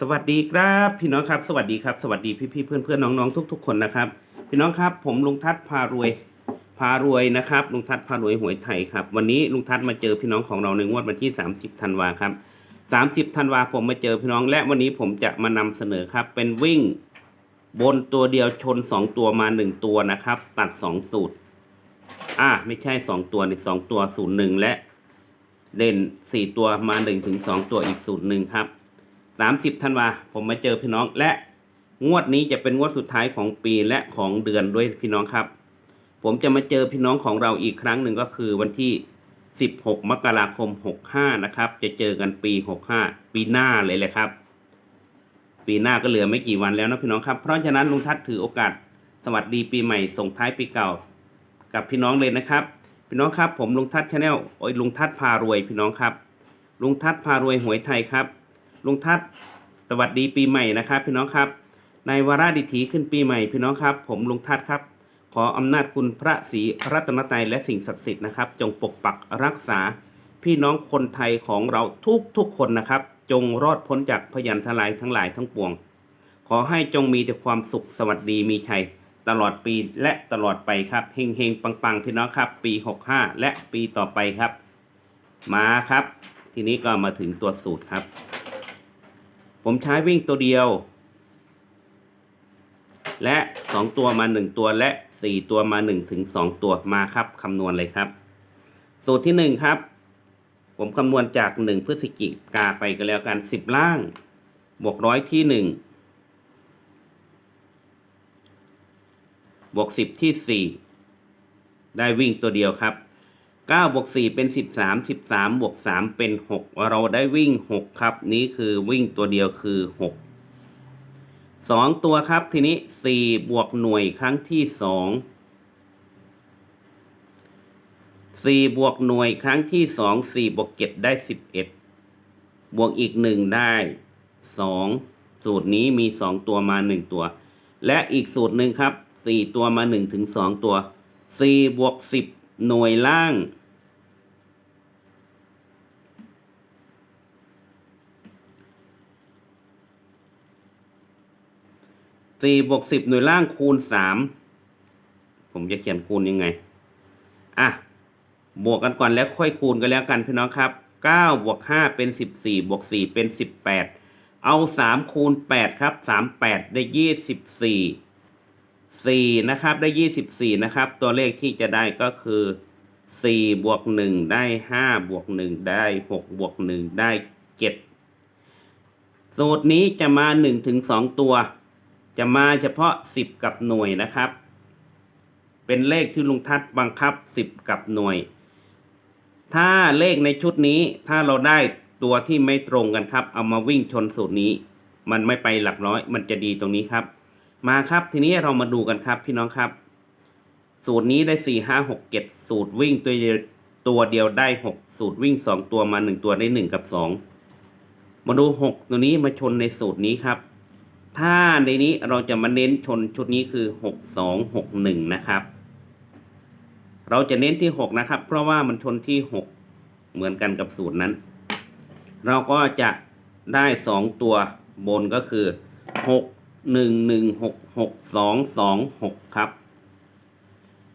สวัสดีครับพี่น้องครับ สวัสดีครับสวัสดีพี่พี่เพื่อนเพื่อนๆน้องๆทุก ๆ คนนะครับ พี่น้องครับ ผมลุงทัศน์พารวยพารวยนะครับลุงทัศน์พารวยหวยไทยครับวันนี้ลุงทัศน์มาเจอพี่น้องของเราในงวดวันที่ 30ธันวาครับ30ธันวาผมมาเจอพี่น้องและวันนี้ผมจะมานำเสนอครับ เป็นวิ่งบนตัวเดียวชน 2 ตัวมา 1 ตัวนะครับ ตัด 2 สูตร อะไม่ใช่ 2 ตัวใน2ตัวศูนย์หนึ่งและเด่น4 ตัวมา1ถึง2ตัวอีกสูตรหนึ่งครับ 30ธันวาผมมาเจอพี่น้องและงวดนี้จะเป็นงวดสุดท้ายของปีและของเดือนด้วยพี่น้องครับ ผมจะมาเจอพี่น้องของเราอีกครั้งหนึ่งก็คือวันที่ 16 มกราคม 65 นะครับ จะเจอกันปี 65 ปีหน้าเลยแหละครับ ปีหน้าก็เหลือไม่กี่วันแล้วนะพี่น้องครับ เพราะฉะนั้นลุงทัศน์ถือโอกาสสวัสดีปีใหม่ส่งท้ายปีเก่า กับพี่น้องเลยนะครับ พี่น้องครับ ผมลุงทัศน์ชาแนลโอ้ยลุงทัศน์พารวยพี่น้องครับ ลุงทัศน์พารวยหวยไทยครับ ลุงทัศน์สวัสดีปีใหม่นะครับ พี่น้องครับ ในวาระดิถีขึ้นปีใหม่ พี่น้องครับ ผมลุงทัศน์ครับ ขออำนาจคุณพระศรีรัตนตรัยและสิ่งศักดิ์สิทธิ์นะครับ จงปกปักรักษา พี่น้องคนไทยของเราทุกทุกคนนะครับ จงรอดพ้นจากพยันทลายทั้งหลายทั้งปวง ขอให้จงมีแต่ความสุขสวัสดีมีชัยตลอดปีและตลอดไปครับเฮงเฮงปังปังพี่น้องครับ ปี 65 และปีต่อไปครับ มาครับ ทีนี้ก็มาถึงตัวสูตรครับ ผมใช้วิ่งตัวเดียว และสองตัวมาหนึ่งตัวและสี่ตัวมาหนึ่งถึงสองตัวมาครับคำนวณเลยครับ สูตรที่หนึ่งครับ ผมคำนวณจากหนึ่งพฤศจิกาไปก็แล้วกันสิบล่าง บวกร้อยที่หนึ่งบวกสิบที่สี่ได้วิ่งตัวเดียวครับ เก้าบวกสี่เป็นสิบสามสิบสามบวกสามเป็นหกเราได้วิ่งหกครับ นี้คือวิ่งตัวเดียวคือหกสองตัวครับทีนี้สี่บวกหน่วยครั้งที่สองสี่บวกหน่วยครั้งที่สองสี่บวกเจ็ดได้สิบเอ็ดบวกอีกหนึ่งได้สองสูตรนี้มีสองตัวมาหนึ่งตัว และอีกสูตรหนึ่งครับสี่ตัวมาหนึ่งถึงสองตัวสี่บวกสิบ หน่วยล่าง สี่บวกสิบหน่วยล่างคูณสาม ผมจะเขียนคูณยังไง อะ บวกกันก่อนแล้วค่อยคูณกันแล้วกันพี่น้องครับเก้าบวกห้าเป็นสิบสี่บวกสี่เป็นสิบแปด เอาสามคูณแปดครับสามแปดได้ยี่สิบสี่ สี่นะครับ ได้ยี่สิบสี่นะครับ ตัวเลขที่จะได้ก็คือสี่บวกหนึ่งได้ห้าบวกหนึ่งได้หกบวกหนึ่งได้เจ็ดสูตรนี้จะมาหนึ่งถึงสองตัว จะมาเฉพาะสิบกับหน่วยนะครับ เป็นเลขที่ลุงทัศน์บังคับสิบกับหน่วย ถ้าเลขในชุดนี้ถ้าเราได้ตัวที่ไม่ตรงกันครับ เอามาวิ่งชนสูตรนี้ มันไม่ไปหลักร้อย มันจะดีตรงนี้ครับ มาครับ ทีนี้เรามาดูกันครับ พี่น้องครับ สูตรนี้ได้สี่ห้าหกเจ็ดสูตรวิ่งตัวเดียวตัวเดียวได้หกสูตรวิ่งสองตัวมาหนึ่งตัวได้หนึ่งกับสองมาดูหกตัวนี้มาชนในสูตรนี้ครับ ถ้าในนี้เราจะมาเน้นชนชุดนี้คือหกสองหกหนึ่งนะครับ เราจะเน้นที่หกนะครับ เพราะว่ามันชนที่หกเหมือนกันกับสูตรนั้น เราก็จะได้สองตัวบนก็คือหก หนึ่งหนึ่งหกหกสองสองหกครับ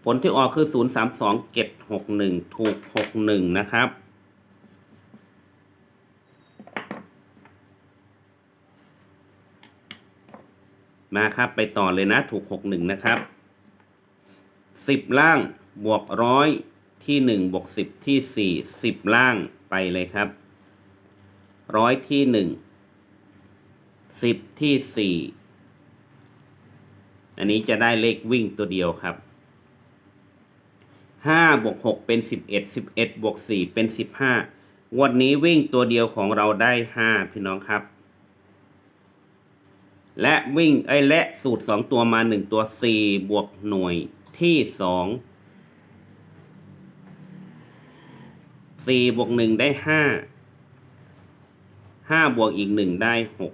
ผลที่ออกคือศูนย์สามสองเก็ดหกหนึ่งถูกหกหนึ่งนะครับ มาครับไปต่อเลยนะถูกหกหนึ่งนะครับสิบล่างบวกร้อยที่หนึ่งบวกสิบที่สี่สิบล่างไปเลยครับร้อยที่หนึ่งสิบที่สี่ อันนี้จะได้เลขวิ่งตัวเดียวครับห้าบวกหกเป็นสิบเอ็ดสิบเอ็ดบวกสี่เป็นสิบห้าวดนี้วิ่งตัวเดียวของเราได้ห้าพี่น้องครับ และวิ่งไอ้และสูตรสองตัวมาหนึ่งตัวสี่บวกหน่วยที่สองสี่บวกหนึ่งได้ห้าห้าบวกอีกหนึ่งได้หก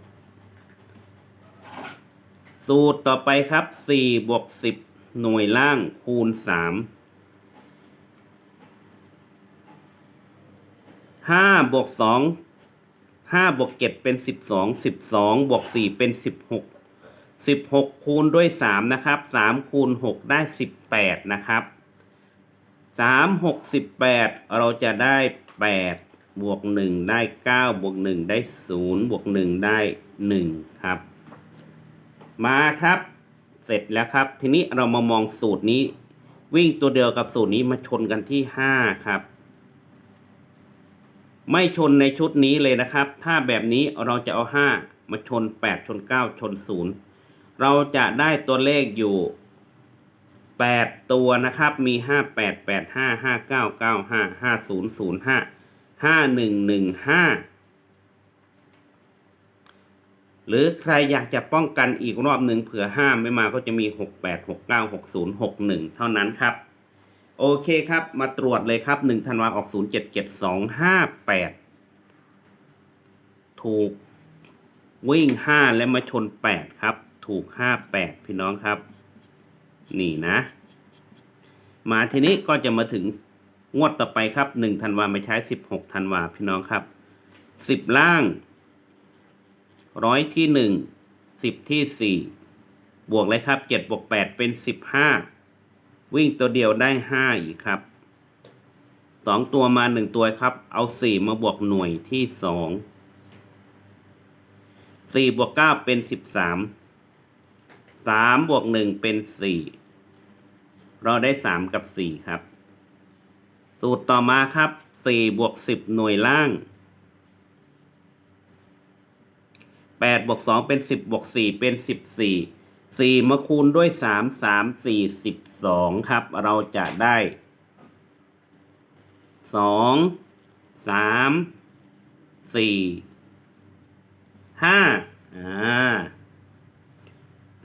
สูตรต่อไปครับสี่บวกสิบหน่วยล่างคูณสามห้าบวกสองห้าบวกเจ็ดเป็นสิบสองสิบสองบวกสี่เป็นสิบหกสิบหกคูณด้วยสามนะครับสามคูณหกได้สิบแปดนะครับสามหกสิบแปดเราจะได้แปดบวกหนึ่งได้เก้าบวกหนึ่งได้ศูนย์บวกหนึ่งได้หนึ่งครับ มาครับ เสร็จแล้วครับ ทีนี้เรามามองสูตรนี้ วิ่งตัวเดียวกับสูตรนี้มาชนกันที่ห้าครับ ไม่ชนในชุดนี้เลยนะครับ ถ้าแบบนี้เราจะเอาห้ามาชนแปดชนเก้าชนศูนย์เราจะได้ตัวเลขอยู่แปดตัวนะครับ มีห้าแปดแปดห้าห้าเก้าเก้าห้าห้าศูนย์ศูนย์ห้าห้าหนึ่งหนึ่งห้า หรือใครอยากจะป้องกันอีกรอบหนึ่งเผื่อห้าไม่มาก็จะมีหกแปดหกเก้าหกศูนย์หกหนึ่งเท่านั้นครับ โอเคครับ มาตรวจเลยครับหนึ่งธันวาออกศูนย์เจ็ดเจ็ดสองห้าแปดถูกวิ่งห้าและมาชนแปดครับ ถูกห้าแปดพี่น้องครับ นี่นะ มาทีนี้ก็จะมาถึงงวดต่อไปครับหนึ่งธันวาไม่ใช้สิบหกธันวาพี่น้องครับสิบล่าง ร้อยที่หนึ่งสิบที่สี่บวกเลยครับเจ็ดบวกแปดเป็นสิบห้าวิ่งตัวเดียวได้ห้าอีกครับสองตัวมาหนึ่งตัวครับ เอาสี่มาบวกหน่วยที่สองสี่บวกเก้าเป็นสิบสามสามบวกหนึ่งเป็นสี่เราได้สามกับสี่ครับ สูตรต่อมาครับสี่บวกสิบหน่วยล่าง แปดบวกสองเป็นสิบบวกสี่เป็นสิบสี่สี่มาคูณด้วยสามสามสี่สิบสองครับ เราจะได้สองสามสี่ห้าอ่า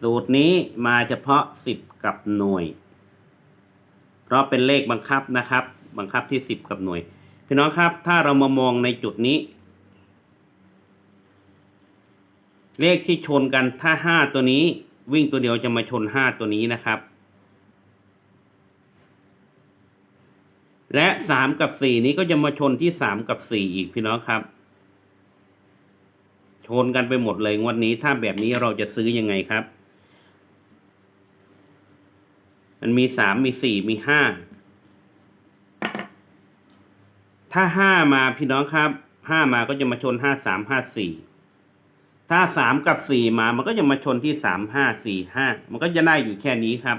สูตรนี้มาเฉพาะสิบกับหน่วย เพราะเป็นเลขบังคับนะครับ บังคับที่สิบกับหน่วย พี่น้องครับ ถ้าเรามามองในจุดนี้ เลขที่ชนกันถ้าห้าตัวนี้ วิ่งตัวเดียวจะมาชนห้าตัวนี้นะครับ และสามกับสี่นี้ก็จะมาชนที่สามกับสี่อีกพี่น้องครับ ชนกันไปหมดเลยงวดนี้ถ้าแบบนี้เราจะซื้อยังไงครับ มันมีสามมีสี่มีห้าถ้าห้ามาพี่น้องครับห้ามาก็จะมาชนห้าสามห้าสี่ ถ้าสามกับสี่มา มันก็จะมาชนที่สามห้าสี่ห้า มันก็จะได้อยู่แค่นี้ครับ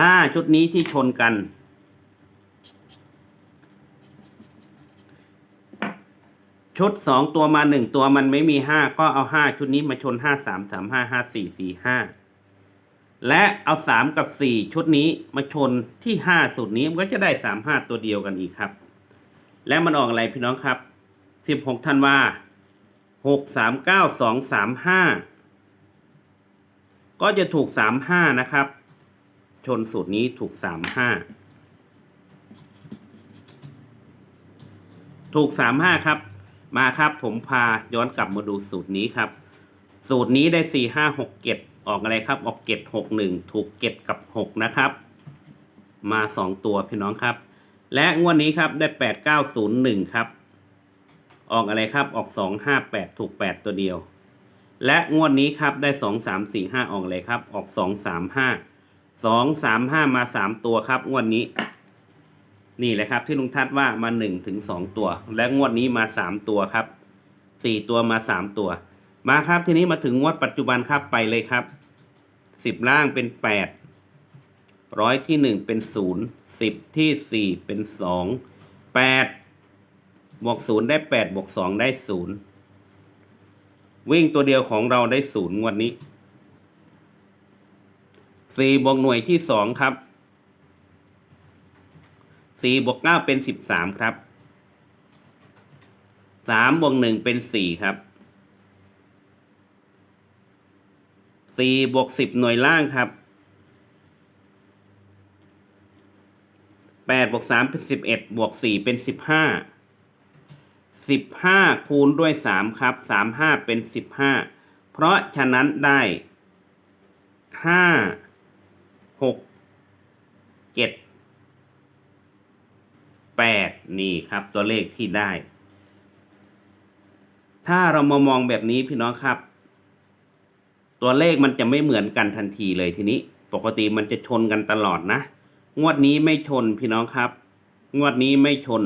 ห้าชุดนี้ที่ชนกัน ชุดสองตัวมาหนึ่งตัวมันไม่มีห้าก็เอาห้าชุดนี้มาชนห้าสามสามห้าห้าสี่สี่ห้าและเอาสามกับสี่ชุดนี้มาชนที่ห้าสูตรนี้มันก็จะได้สามห้าตัวเดียวกันอีกครับ และมันออกอะไรพี่น้องครับ สิบหกธันวาหกสามเก้าสองสามห้าก็จะถูกสามห้านะครับ ชนสูตรนี้ถูกสามห้าถูกสามห้าครับ มาครับผมพาย้อนกลับมาดูสูตรนี้ครับ สูตรนี้ได้สี่ห้าหกเกตออกอะไรครับ ออกเกตหกหนึ่งถูกเกตกับหกนะครับ มาสองตัวพี่น้องครับ และงวดนี้ครับได้แปดเก้าศูนย์หนึ่งครับ ออกอะไรครับออกสองห้าแปดถูกแปดตัวเดียว และงวดนี้ครับได้สองสามสี่ห้าออกอะไรครับออกสองสามห้าสองสามห้ามาสามตัวครับ งวดนี้ นี่แหละครับที่ลุงทัดว่ามาหนึ่งถึงสองตัว และงวดนี้มาสามตัวครับสี่ตัวมาสามตัว มาครับทีนี้มาถึงงวดปัจจุบันครับไปเลยครับสิบล่างเป็นแปดร้อยที่หนึ่งเป็นศูนย์สิบที่สี่เป็นสองแปด บวกศูนย์ได้แปดบวกสองได้ศูนย์วิ่งตัวเดียวของเราได้ศูนย์งวดนี้สี่บวกหน่วยที่สองครับสี่บวกเก้าเป็นสิบสามครับสามบวกหนึ่งเป็นสี่ครับสี่บวกสิบหน่วยล่างครับแปดบวกสามเป็นสิบเอ็ดบวกสี่เป็นสิบห้า สิบห้าคูณด้วยสามครับสามห้าเป็นสิบห้าเพราะฉะนั้นได้ห้าหกเจ็ดแปดนี่ครับตัวเลขที่ได้ ถ้าเรามามองแบบนี้พี่น้องครับ ตัวเลขมันจะไม่เหมือนกันทันทีเลยทีนี้ ปกติมันจะชนกันตลอดนะ งวดนี้ไม่ชนพี่น้องครับ งวดนี้ไม่ชน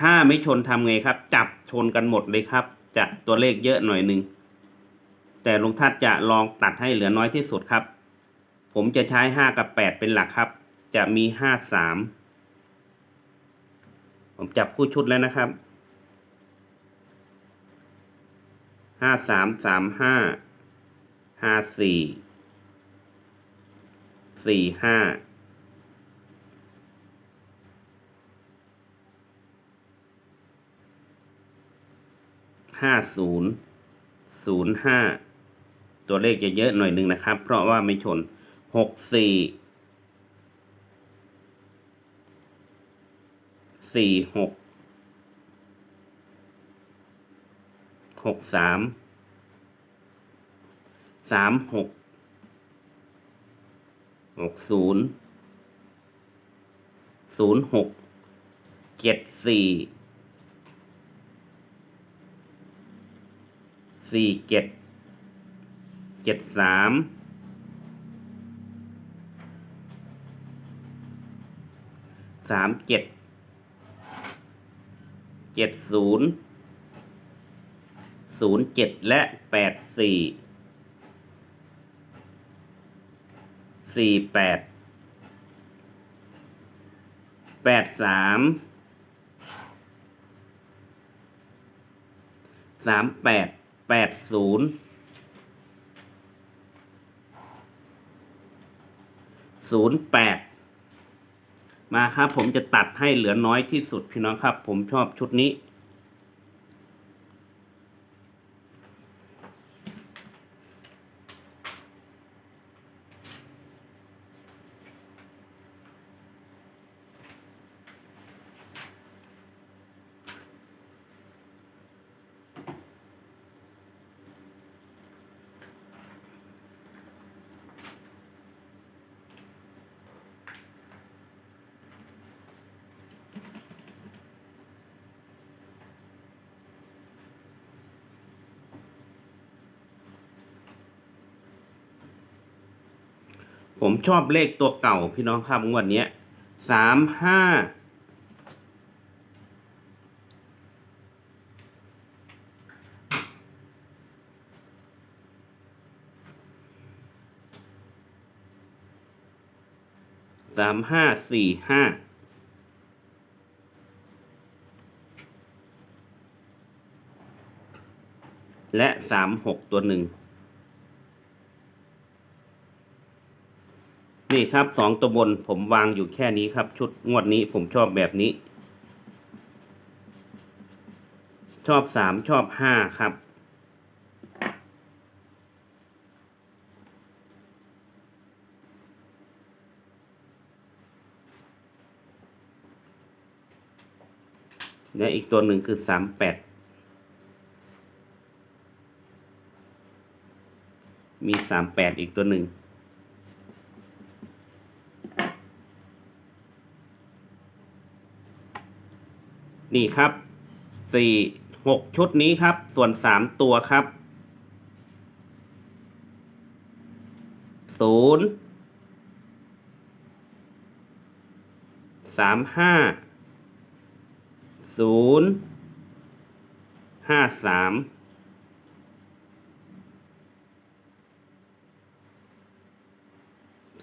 ถ้าไม่ชนทำไงครับ จับชนกันหมดเลยครับ จะตัวเลขเยอะหน่อยหนึ่งแต่ลุงทัศน์จะลองตัดให้เหลือน้อยที่สุดครับ ผมจะใช้ห้ากับแปดเป็นหลักครับ จะมีห้าสามผมจับคู่ชุดแล้วนะครับห้าสามสามห้าห้าสี่สี่ห้า ห้าศูนย์ศูนย์ห้าตัวเลขจะเยอะหน่อยหนึ่งนะครับ เพราะว่าไม่ชนหกสี่สี่หกหกสามสามหกหกศูนย์ศูนย์หกเจ็ดสี่ สี่เจ็ดเจ็ดสามสามเจ็ดเจ็ดศูนย์ศูนย์เจ็ดและแปดสี่สี่แปดแปดสามสามแปด แปดศูนย์ศูนย์แปดมาครับผมจะตัดให้เหลือน้อยที่สุดพี่น้องครับ ผมชอบชุดนี้ ผมชอบเลขตัวเก่าพี่น้องครับงวดนี้สามห้าสามห้าสี่ห้าและสามหกตัวหนึ่ง นี่ครับสองตัวบนผมวางอยู่แค่นี้ครับ ชุดงวดนี้ผมชอบแบบนี้ ชอบสามชอบห้าครับ และอีกตัวหนึ่งคือสามแปดมีสามแปดอีกตัวหนึ่ง นี่ครับสี่หกชุดนี้ครับ ส่วนสามตัวครับศูนย์สามห้าศูนย์ห้าสาม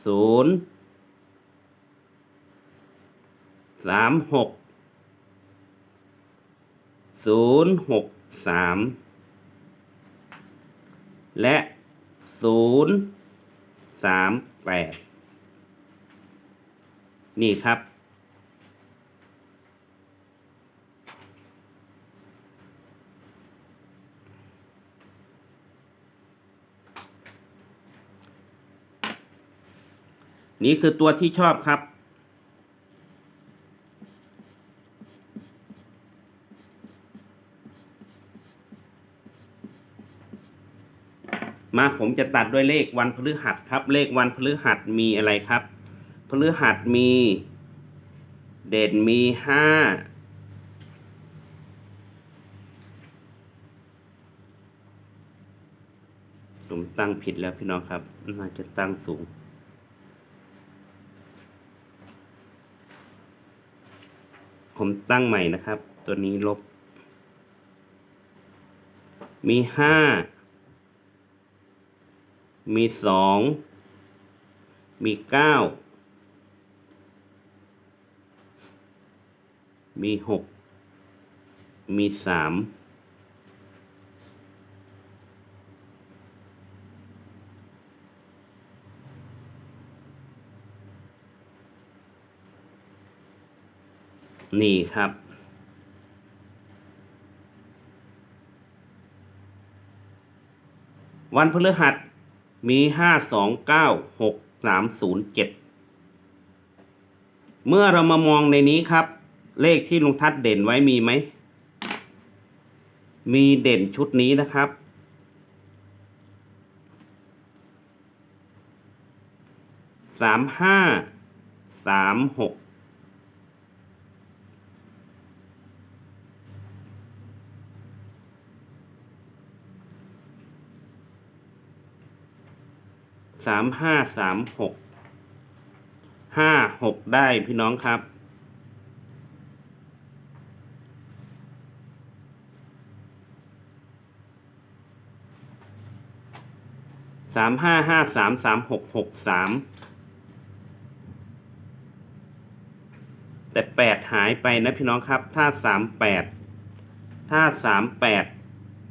ศูนย์สามหก ศูนย์หกสามและศูนย์สามแปดนี่ครับ นี่คือตัวที่ชอบครับ มาผมจะตัดด้วยเลขวันพฤหัสครับ เลขวันพฤหัสมีอะไรครับ พฤหัสมี เด่นมีห้าผมตั้งผิดแล้วพี่น้องครับ น่าจะตั้งสูง ผมตั้งใหม่นะครับ ตัวนี้ลบ มีห้า มีสองมีเก้ามีหกมีสามนี่ครับ วันพฤหัส มีห้าสองเก้าหกสามศูนย์เจ็ดเมื่อเรามามองในนี้ครับ เลขที่ลุงทัดเด่นไว้มีไหม มีเด่นชุดนี้นะครับ สามห้า สามหก สามห้าสามหกห้าหกได้พี่น้องครับ สามห้าห้าสามสามหกหกสามแต่แปดหายไปนะพี่น้องครับ ถ้าสามแปดถ้าสามแปด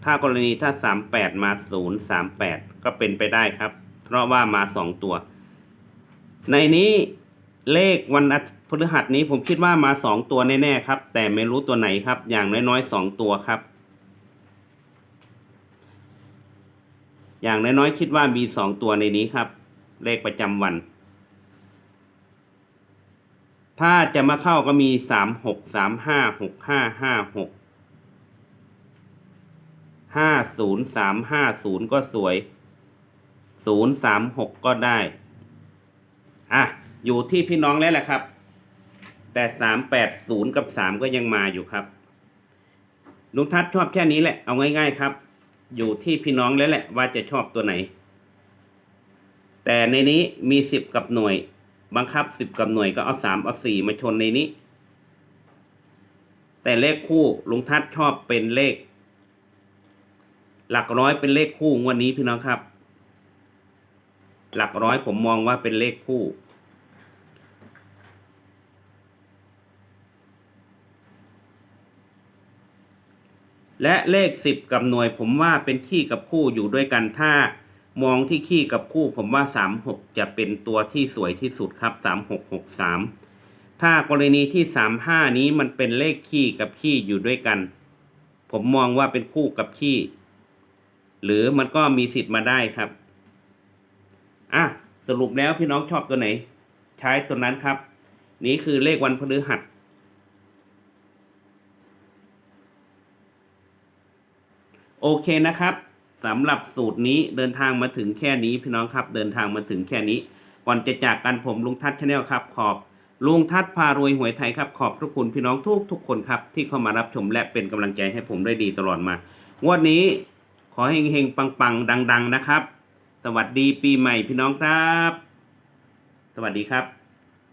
ถ้ากรณีถ้าสามแปดมาศูนย์สามแปดก็เป็นไปได้ครับ ราะว่ามาสองตัว ในนี้เลขวันพฤหัสนี้ผมคิดว่ามาสองตัวแน่ๆครับ แต่ไม่รู้ตัวไหนครับ อย่างน้อยๆสองตัวครับ อย่างน้อยๆคิดว่ามีสองตัวในนี้ครับ เลขประจำวัน ถ้าจะมาเข้าก็มีสามหกสามห้าหกห้าห้าหกห้าศูนย์สามห้าศูนย์ก็สวย ศูนย์สามหกก็ได้ อะ อยู่ที่พี่น้องแล้วแหละครับแต่สามแปดศูนย์กับสามก็ยังมาอยู่ครับลุงทัศชอบแค่นี้แหละเอาง่าย ๆครับ อยู่ที่พี่น้องแล้วแหละว่าจะชอบตัวไหน แต่ในนี้มีสิบกับหน่วย บังคับสิบกับหน่วยก็เอาสามเอาสี่มาชนในนี้ แต่เลขคู่ลุงทัศชอบเป็นเลข หลักร้อยเป็นเลขคู่งวันนี้พี่น้องครับ หลักร้อยผมมองว่าเป็นเลขคู่ และเลขสิบกับหน่วยผมว่าเป็นขี้กับคู่อยู่ด้วยกันถ้ามองที่ขี้กับคู่ผมว่าสามหกจะเป็นตัวที่สวยที่สุดครับสามหกหกสามถ้ากรณีที่สามห้านี้มันเป็นเลขขี้กับขี้อยู่ด้วยกัน ผมมองว่าเป็นคู่กับขี้ หรือมันก็มีสิทธิ์มาได้ครับ อะสรุปแล้วพี่น้องชอบตัวไหน ใช้ตัวนั้นครับ นี่คือเลขวันพฤหัสโอเคนะครับสำหรับสูตรนี้เดินทางมาถึงแค่นี้พี่น้องครับ เดินทางมาถึงแค่นี้ ก่อนจะจากกันผมลุงทัศน์ชาแนลครับขอบลุงทัศน์พารวยหวยไทยครับขอบพระคุณพี่น้องทุกทุกคนครับ ที่เข้ามารับชมและเป็นกำลังใจให้ผมได้ดีตลอดมางวดนี้ขอเฮงๆปังๆดัง ๆ นะครับ สวัสดีปีใหม่พี่น้องครับ สวัสดีครับ